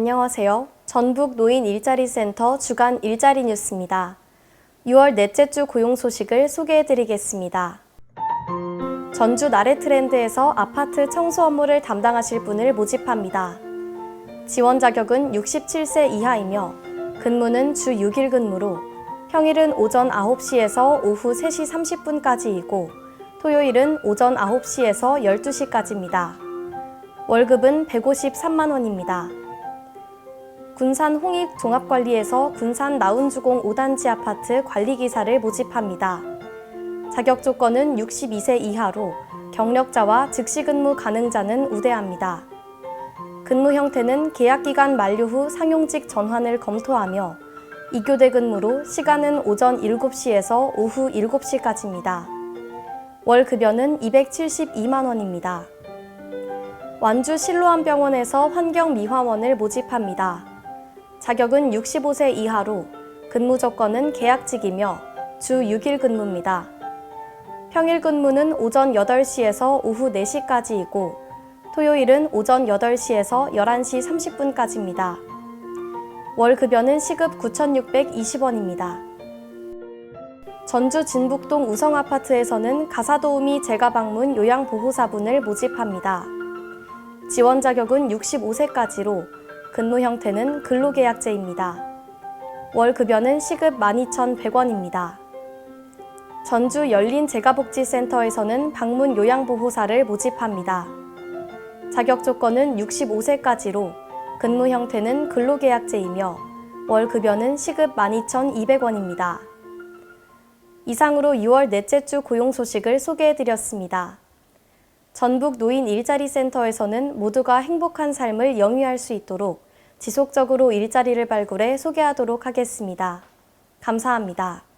안녕하세요. 전북 노인 일자리 센터 주간 일자리 뉴스입니다. 6월 넷째 주 고용 소식을 소개해 드리겠습니다. 전주 나래 트렌드에서 아파트 청소 업무를 담당하실 분을 모집합니다. 지원 자격은 67세 이하이며 근무는 주 6일 근무로 평일은 오전 9시에서 오후 3시 30분까지이고 토요일은 오전 9시에서 12시까지입니다. 월급은 153만 원입니다. 군산 홍익 종합관리에서 군산 나운주공 5단지 아파트 관리기사를 모집합니다. 자격 조건은 62세 이하로 경력자와 즉시 근무 가능자는 우대합니다. 근무 형태는 계약 기간 만료 후 상용직 전환을 검토하며 이교대 근무로 시간은 오전 7시에서 오후 7시까지입니다. 월 급여는 272만 원입니다. 완주 실로암병원에서 환경미화원을 모집합니다. 자격은 65세 이하로 근무 조건은 계약직이며 주 6일 근무입니다. 평일 근무는 오전 8시에서 오후 4시까지이고 토요일은 오전 8시에서 11시 30분까지입니다. 월 급여는 시급 9,620원입니다. 전주 진북동 우성 아파트에서는 가사도우미 재가방문 요양보호사분을 모집합니다. 지원 자격은 65세까지로 근무 형태는 근로계약제입니다. 월 급여는 시급 12,100원입니다. 전주 열린 재가복지센터에서는 방문 요양보호사를 모집합니다. 자격 조건은 65세까지로 근무 형태는 근로계약제이며 월 급여는 시급 12,200원입니다. 이상으로 6월 넷째 주 고용 소식을 소개해드렸습니다. 전북 노인 일자리 센터에서는 모두가 행복한 삶을 영위할 수 있도록 지속적으로 일자리를 발굴해 소개하도록 하겠습니다. 감사합니다.